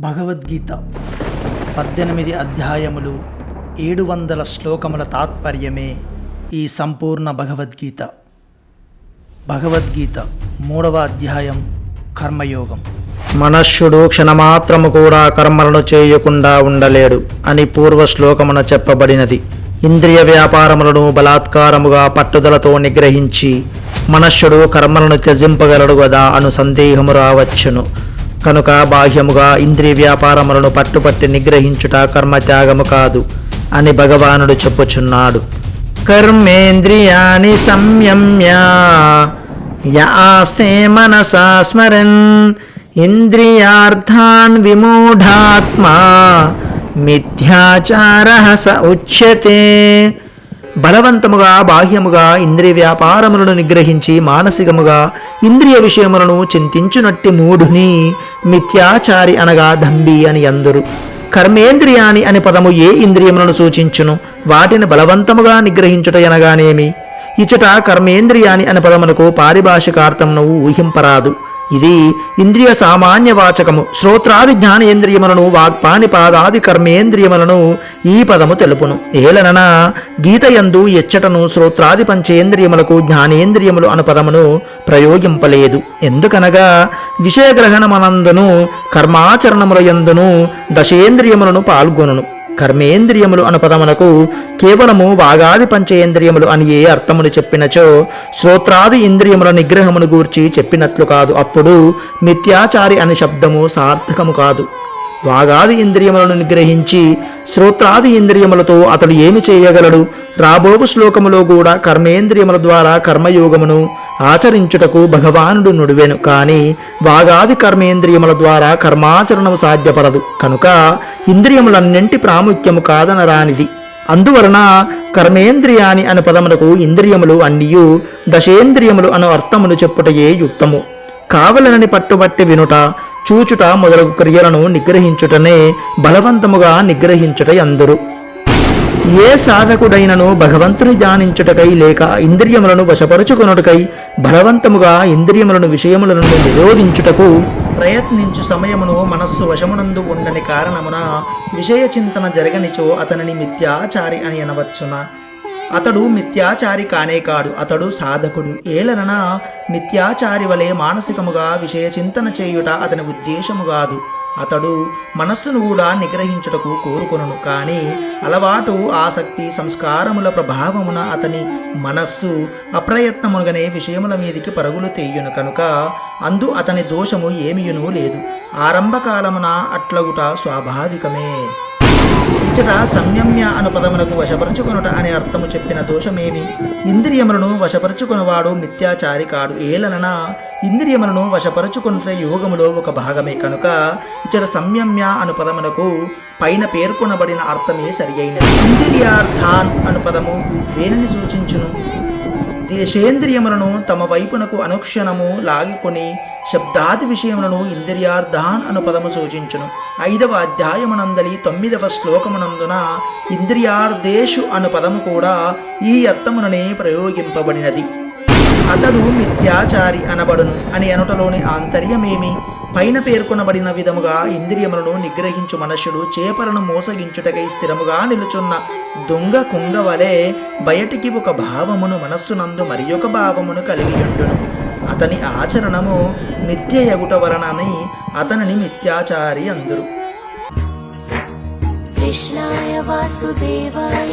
భగవద్గీత పద్దెనిమిది అధ్యాయములు ఏడు వందల శ్లోకముల తాత్పర్యమే ఈ సంపూర్ణ భగవద్గీత. భగవద్గీత మూడవ అధ్యాయం కర్మయోగం. మనష్యుడు క్షణమాత్రము కూడా కర్మలను చేయకుండా ఉండలేడు అని పూర్వ శ్లోకమున చెప్పబడినది. ఇంద్రియ వ్యాపారములను బలాత్కారముగా పట్టుదలతో నిగ్రహించి మనుష్యుడు కర్మలను త్యజింపగలడు గదా అను సందేహము రావచ్చును. కనుక బాహ్యముగా ఇంద్రియ వ్యాపారములను పట్టుపట్టి నిగ్రహించుట కర్మత్యాగము కాదు అని భగవానుడు చెప్పుచున్నాడు. కర్మేంద్రియాని సంయమ్య యాస్తే మనసా స్మరన్ ఇంద్రియార్థాన్ విమూఢాత్మా మిథ్యాచార స ఉచ్యతే. బలవంతముగా బాహ్యముగా ఇంద్రియ వ్యాపారములను నిగ్రహించి మానసికముగా ఇంద్రియ విషయములను చింతించునట్టి మూఢుని మిథ్యాచారి అనగా దంబి అని అందరు కర్మేంద్రియాని అని పదము ఏ ఇంద్రియములను సూచించును? వాటిని బలవంతముగా నిగ్రహించుట అనగానేమి ఇచట కర్మేంద్రియాని అనే పదమునకు పారిభాషికార్థమును ఊహింపరాదు. ఇది ఇంద్రియ సామాన్య వాచకము. శ్రోత్రాది జ్ఞానేంద్రియములను వాక్పాని పాదాది కర్మేంద్రియములను ఈ పదము తెలుపును. ఏలనన గీతయందు ఎచ్చటను శ్రోత్రాది పంచేంద్రియములకు జ్ఞానేంద్రియములు అను పదమును ప్రయోగింపలేదు. ఎందుకనగా విషయగ్రహణమనందును కర్మాచరణముల యందును దశేంద్రియములను పాల్గొనును. కర్మేంద్రియములు అను పదమునకు కేవలము వాగాది పంచేంద్రియములు అని ఏ అర్థమును చెప్పినచో శ్రోత్రాది ఇంద్రియముల నిగ్రహమును గూర్చి చెప్పినట్లు కాదు. అప్పుడు మిథ్యాచారి అనే శబ్దము సార్థకము కాదు. వాగాది ఇంద్రియములను నిగ్రహించి శ్రోత్రాది ఇంద్రియములతో అతడు ఏమి చేయగలడు? రాబోవు శ్లోకములో కూడా కర్మేంద్రియముల ద్వారా కర్మయోగమును ఆచరించుటకు భగవానుడు నుడివెను. కానీ వాగాది కర్మేంద్రియముల ద్వారా కర్మాచరణము సాధ్యపడదు. కనుక ఇంద్రియములన్నింటి ప్రాముఖ్యము కాదనరానిది అందువలన కర్మేంద్రియాని అను పదమునకు ఇంద్రియములు అన్నియు దశేంద్రియములు అను అర్థమును చెప్పుటయే యుక్తము. కావలనని పట్టుబట్టి వినుట చూచుట మొదలగు క్రియలను నిగ్రహించుటనే బలవంతముగా నిగ్రహించుట అందరు ఏ సాధకుడైనను భగవంతుని ధ్యానించుటకై లేక ఇంద్రియములను వశపరుచుకొనుటకై బలవంతముగా ఇంద్రియములను విషయములను నిరోధించుటకు ప్రయత్నించు సమయమును మనస్సు వశమునందు ఉండని కారణమున విషయ చింతన జరగనిచో అతనిని మిథ్యాచారి అని అనవచ్చున? అతడు మిథ్యాచారి కానే కాడు అతడు సాధకుడు. ఏలనన మిథ్యాచారి వలె మానసికముగా విషయ చింతన చేయుట అతని ఉద్దేశము కాదు. అతడు మనస్సును కూడా నిగ్రహించుటకు కోరుకొనును. కానీ అలవాటు ఆసక్తి సంస్కారముల ప్రభావమున అతని మనస్సు అప్రయత్నమునగనే విషయముల మీదికి పరుగులు తెయ్యును కనుక అందు అతని దోషము ఏమియునూ లేదు. ఆరంభకాలమున అట్లగుట స్వాభావికమే. ఇచ్చట సంయమ్య అను పదములకు వశపరచుకొనుట అనే అర్థము చెప్పిన దోషమేమి? ఇంద్రియములను వశపరచుకున్నవాడు మిథ్యాచారి కాడు. ఏలనన? ఇంద్రియములను వశపరచుకున్న యోగములో ఒక భాగమే కనుక ఇచ్చట సంయమ్య అను పదమునకు పైన పేర్కొనబడిన అర్థమే సరి అయినది ఇంద్రియార్థాన్ అను పదము దేనిని సూచించును. దేశేంద్రియములను తమ వైపునకు అనుక్షణము లాగికొని శబ్దాది విషయములను ఇంద్రియార్థాన్ అను పదము సూచించును. ఐదవ అధ్యాయమునందలి తొమ్మిదవ శ్లోకమునందున ఇంద్రియార్థేషు అను పదము కూడా ఈ అర్థముననే ప్రయోగింపబడినది. అతడు మిథ్యాచారి అనబడును అని అనుటలోని ఆంతర్యమేమి? పైన పేర్కొనబడిన విధముగా ఇంద్రియములను నిగ్రహించు మనుష్యుడు చేపలను మోసగించుటకై స్థిరముగా నిలుచున్న దొంగ కుంగ వలె బయటికి ఒక భావమును మనస్సునందు మరి ఒక భావమును కలిగి ఉండును. అతని ఆచరణము మిథ్య ఎగుట వలనని అతనిని మిథ్యాచారి అందరు. కృష్ణాయ వాసుదేవాయ